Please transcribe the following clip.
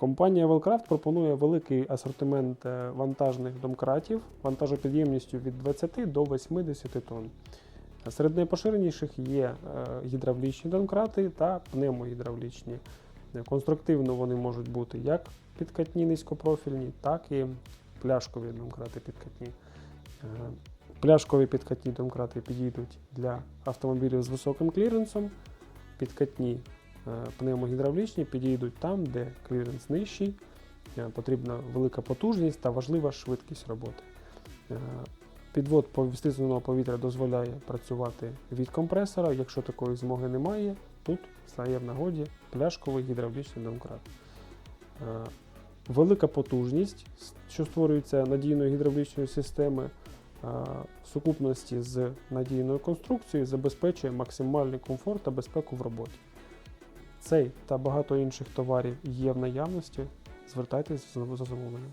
Компанія Wellcraft пропонує великий асортимент е, вантажних домкратів вантажопідємністю від 20 до 80 тонн. Серед найпоширеніших є е, гідравлічні домкрати та пневмогідравлічні. Е, Конструктивно вони можуть бути як підкатні низькопрофільні, так і пляшкові домкрати підкатні. Пляшкові підкатні домкрати підійдуть для автомобілів з високим кліренсом, підкатні пневмогідравлічні підійдуть там, де кліренс нижчий, е, потрібна велика потужність та важлива швидкість роботи. Е, Підвод стисненого повітря дозволяє працювати від компресора. Якщо такої змоги немає, тут стає в нагоді пляшковий гідравлічний домкрат. Е, Велика потужність, що створюється надійною гідравлічною системою, е, в сукупності з надійною конструкцією забезпечує максимальний комфорт та безпеку в роботі. Цей та багато інших товарів є в наявності. Звертайтесь за за замовленням.